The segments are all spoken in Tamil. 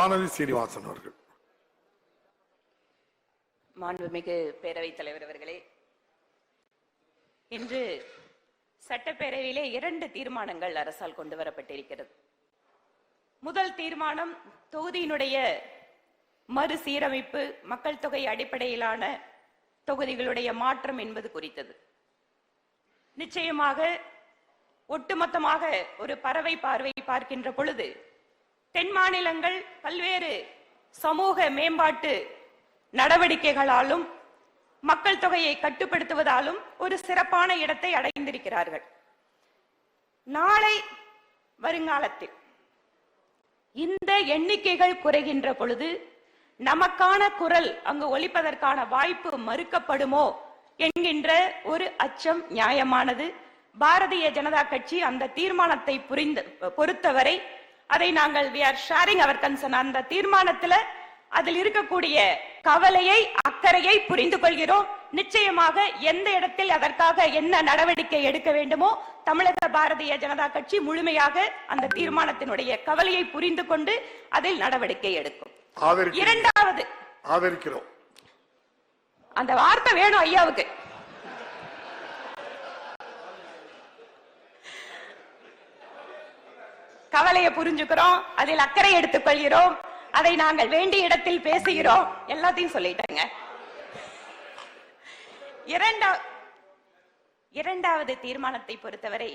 வானதி சீனிவாசன் அவர்கள். மாண்புமிகு பேரவைத் தலைவர் அவர்களே இன்று சட்டப்பேரவையிலே இரண்டு தீர்மானங்கள் அரசால் கொண்டு வரப்பட்டிருக்கிறது. முதல் தீர்மானம் தொகுதியினுடைய மறுசீரமைப்பு மக்கள் தொகை அடிப்படையிலான தொகுதிகளுடைய மாற்றம் என்பது குறித்தது. நிச்சயமாக ஒட்டுமொத்தமாக ஒரு பறவை பார்வை பார்க்கின்ற பொழுது தென் மாநிலங்கள் பல்வேறு சமூக மேம்பாட்டு நடவடிக்கைகளாலும் மக்கள் தொகையை கட்டுப்படுத்துவதாலும் ஒரு சிறப்பான இடத்தை அடைந்திருக்கிறார்கள். நாளை வருங்காலத்தில் இந்த எண்ணிக்கைகள் குறைகின்ற பொழுது நமக்கான குரல் அங்கு ஒலிப்பதற்கான வாய்ப்பு மறுக்கப்படுமோ என்கின்ற ஒரு அச்சம் நியாயமானது. பாரதிய ஜனதா கட்சி அந்த தீர்மானத்தை புரிந்து பொறுத்தவரை அதை நாங்கள் we are sharing our concern. அந்த தீர்மானத்துல அதில் இருக்கக்கூடிய கவலையை அக்கறையை புரிந்து கொள்கிறோம். நிச்சயமாக எந்த இடத்தில் அதற்காக என்ன நடவடிக்கை எடுக்க வேண்டுமோ தமிழக பாரதிய ஜனதா கட்சி முழுமையாக அந்த தீர்மானத்தினுடைய கவலையை புரிந்து கொண்டு அதில் நடவடிக்கை எடுக்கும். இரண்டாவது ஆதரிக்கிறோம். அந்த வார்த்தை வேணும் ஐயாவுக்கு. கவலையை புரிஞ்சுக்கிறோம் அதில் அக்கறை எடுத்துக்கொள்கிறோம் அதை நாங்கள் வேண்டிய இடத்தில் பேசுகிறோம் எல்லாத்தையும் சொல்லிட்டேங்க. இரண்டா இரண்டாவது தீர்மானத்தை பொறுத்தவரை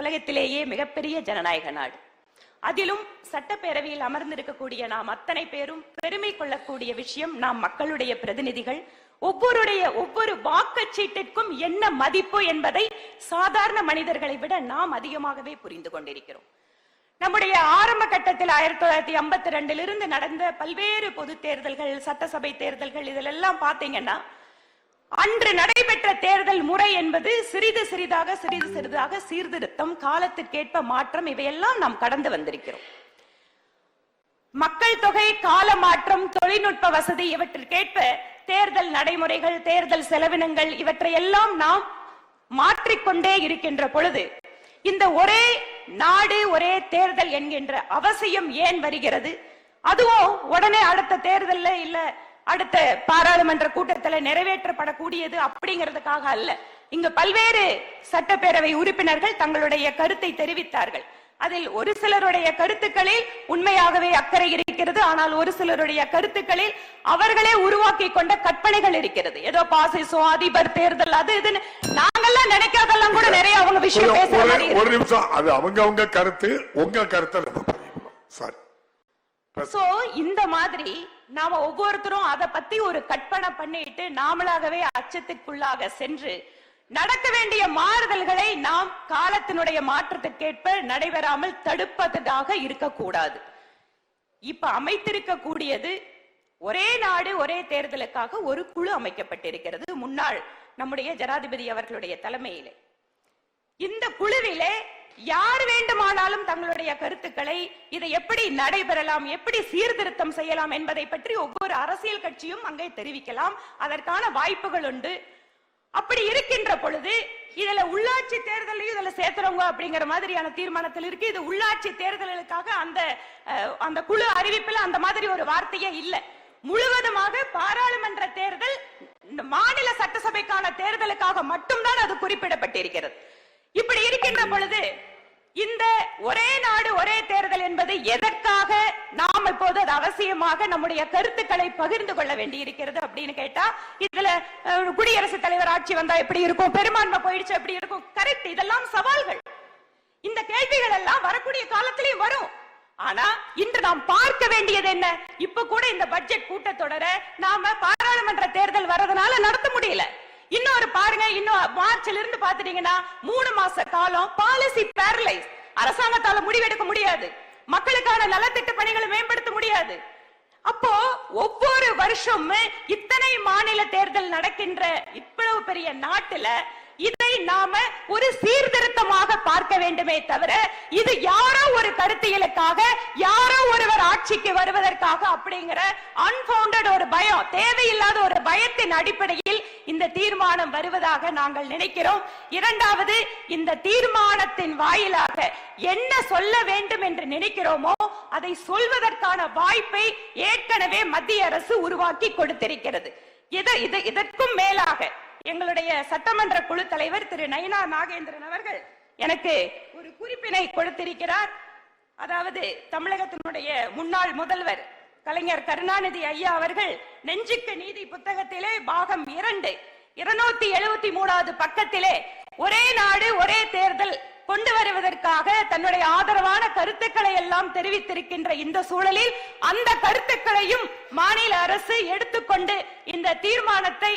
உலகத்திலேயே மிகப்பெரிய ஜனநாயக நாடு. அதிலும் சட்டப்பேரவையில் அமர்ந்திருக்கக்கூடிய நாம் அத்தனை பேரும் பெருமை கொள்ளக்கூடிய விஷயம் நாம் மக்களுடைய பிரதிநிதிகள் ஒவ்வொருடைய ஒவ்வொரு வாக்குச்சீட்டிற்கும் என்ன மதிப்பு என்பதை சாதாரண மனிதர்களை விட நாம் அதிகமாகவே புரிந்து கொண்டிருக்கிறோம். நம்முடைய ஆரம்ப கட்டத்தில் ஆயிரத்தி தொள்ளாயிரத்தி ஐம்பத்தி ரெண்டில் இருந்து நடந்த பல்வேறு பொது தேர்தல்கள் சட்டசபை தேர்தல்கள் இதிலெல்லாம் பார்த்தீங்கன்னா அன்று நடைபெற்ற தேர்தல் முறை என்பது சிறிது சிறிதாக சிறிது சிறிதாக சீர்திருத்தம் காலத்திற்கேற்ப மாற்றம் இவையெல்லாம் நாம் கடந்து வந்திருக்கிறோம். மக்கள் தொகை கால மாற்றம் தொழில்நுட்ப வசதி இவற்றிற்கேற்ப தேர்தல் நடைமுறைகள் தேர்தல் செலவினங்கள் இவற்றையெல்லாம் நாம் மாற்றிக்கொண்டே இருக்கின்ற பொழுது இந்த ஒரே நாடு ஒரே தேர்தல் என்கின்ற அவசியம் ஏன் வருகிறது? அதுவும் உடனே அடுத்த தேர்தல்ல இல்ல அடுத்த பாராளுமன்ற கூட்டத்துல நிறைவேற்றப்படக்கூடியது அப்படிங்கிறதுக்காக அல்ல. இங்கு பல்வேறு சட்டப்பேரவை உறுப்பினர்கள் தங்களுடைய கருத்தை தெரிவித்தார்கள். அதில் ஒரு சிலருடைய கருத்துக்களில் உண்மையாகவே அக்கறை இருக்கிறது. ஆனால் ஒரு சிலருடைய கருத்துக்களில் அவர்களே உருவாக்கி கொண்ட கற்பனைகள் இருக்கிறது. ஏதோ பாசிசம் அதிபர் தேர்தல் அது இதுன்னு நாங்கெல்லாம் நினைக்காதெல்லாம் கூட நிறைய அவங்க விஷயம் ஒரு-. நிமிஷம். அது அவங்க அவங்க கருத்து உங்க கருத்தை சாரி சோ இந்த மாதிரி நாம ஒவ்வொருத்தரும் அத பத்தி ஒரு கற்பனை பண்ணிட்டு நாமளாகவே அச்சத்துக்குள்ளாக சென்று நடக்க வேண்டிய மாறுதல்களை நாம் காலத்தினுடைய மாற்றத்திற்கேற்ப நடைபெறாமல் தடுப்பதாக இருக்கக்கூடாது. இப்ப அமைத்திருக்கக்கூடியது ஒரே நாடு ஒரே தேர்தலுக்காக ஒரு குழு அமைக்கப்பட்டிருக்கிறது முன்னாள் நம்முடைய ஜனாதிபதி அவர்களுடைய தலைமையிலே. இந்த குழுவிலே யார் வேண்டுமானாலும் தங்களுடைய கருத்துக்களை இதை எப்படி நடைபெறலாம் எப்படி சீர்திருத்தம் செய்யலாம் என்பதை பற்றி ஒவ்வொரு அரசியல் கட்சியும் அங்கே தெரிவிக்கலாம். அதற்கான வாய்ப்புகள் உண்டு. அப்படி இருக்கின்ற பொழுது இதுல உள்ளாட்சி தேர்தலையும் இதுல சேர்த்துறவங்க அப்படிங்கிற மாதிரியான தீர்மானத்தில் இருக்கு. இது உள்ளாட்சி தேர்தல்களுக்காக அந்த அஹ், அந்த குழு அறிவிப்புல அந்த மாதிரி ஒரு வார்த்தையே இல்ல. முழுவதுமாக பாராளுமன்ற தேர்தல் இந்த மாநில சட்டசபைக்கான தேர்தலுக்காக மட்டும்தான் அது குறிப்பிடப்பட்டிருக்கிறது. இப்படி இருக்கின்ற பொழுது இந்த ஒரே நாடு ஒரே தேர்தல் என்பது எதற்காக நாம் இப்போது அது அவசியமாக நம்முடைய கருத்துக்களை பகிர்ந்து கொள்ள வேண்டி இருக்கிறது அப்படின்னு கேட்டா இதுல குடியரசுத் தலைவர் ஆட்சி வந்தா எப்படி இருக்கும் பெரும்பான்மை போயிடுச்சு எப்படி இருக்கும்? கரெக்ட் இதெல்லாம் சவால்கள். இந்த கேள்விகள் எல்லாம் வரக்கூடிய காலத்திலையும் வரும். ஆனா இன்று நாம் பார்க்க வேண்டியது என்ன? இப்ப கூட இந்த பட்ஜெட் கூட்டத்தொடர நாம பாராளுமன்ற தேர்தல் வர்றதுனால நடத்த முடியல. இன்னொரு பாருங்க இன்னும் மார்ச்ல இருந்து பாத்துட்டீங்கன்னா மூணு மாச காலம் பாலிசி பேரலைஸ் அரசாங்கத்தால முடிவெடுக்க முடியாது. மக்களுக்கான நலத்திட்ட பணிகளை மேம்படுத்த முடியாது. அப்போ ஒவ்வொரு வருஷமும் இத்தனை மாநில தேர்தல் நடக்கின்ற இவ்வளவு பெரிய நாட்டுல இதை நாம ஒரு சீர்திருத்தமாக பார்க்க வேண்டுமே தவிர இது யாரோ ஒரு கருத்தியலுக்காக யாரோ ஒருவர் ஆட்சிக்கு வருவதற்காக அப்படிங்கிற அன்பவுண்டட் ஒரு பயம் தேவையில்லாத ஒரு பயத்தின் அடிப்படையில் இந்த தீர்மானம் வருவதாக நாங்கள் நினைக்கிறோம். இரண்டாவது இந்த தீர்மானத்தின் வாயிலாக என்ன சொல்ல வேண்டும் என்று நினைக்கிறோமோ அதை சொல்வதற்கான வாய்ப்பை ஏற்கனவே மத்திய அரசு உருவாக்கி கொடுத்திருக்கிறது. இது இது இதற்கும் மேலாக எங்களுடைய சட்டமன்ற குழு தலைவர் திரு நயினா நாகேந்திரன் அவர்கள் எனக்கு ஒரு குறிப்பினை கொடுத்திருக்கிறார். அதாவது தமிழகத்தினுடைய முன்னாள் முதல்வர் கலைஞர் கருணாநிதி ஐயா அவர்கள் நெஞ்சுக்கு நீதி புத்தகத்திலே பாகம் இரண்டு. இருநூத்தி எழுபத்தி மூணாவது பக்கத்திலே ஒரே நாடு ஒரே தேர்தல் கொண்டு வருவதற்காக தன்னுடைய ஆதரவான கருத்துக்களை எல்லாம் தெரிவித்திருக்கின்ற இந்த சூழலில் அந்த கருத்துக்களையும் மாநில அரசு எடுத்துக்கொண்டு இந்த தீர்மானத்தை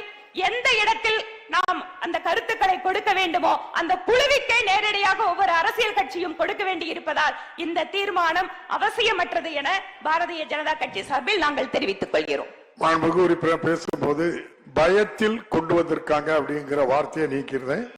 எந்த இடத்தில் நாம் அந்த கருத்துக்களை கொடுக்க வேண்டுமோ அந்த குழுவிற்கே நேரடியாக ஒவ்வொரு அரசியல் கட்சியும் கொடுக்க வேண்டி இருப்பதால் இந்த தீர்மானம் அவசியமற்றது என பாரதிய ஜனதா கட்சி சார்பில் நாங்கள் தெரிவித்துக் கொள்கிறோம். மாண்புமிகு உறுப்பினர் பேசும்போது பயத்தில் கொண்டு வந்திருக்காங்க அப்படிங்கிற வார்த்தையை நீக்கிறேன்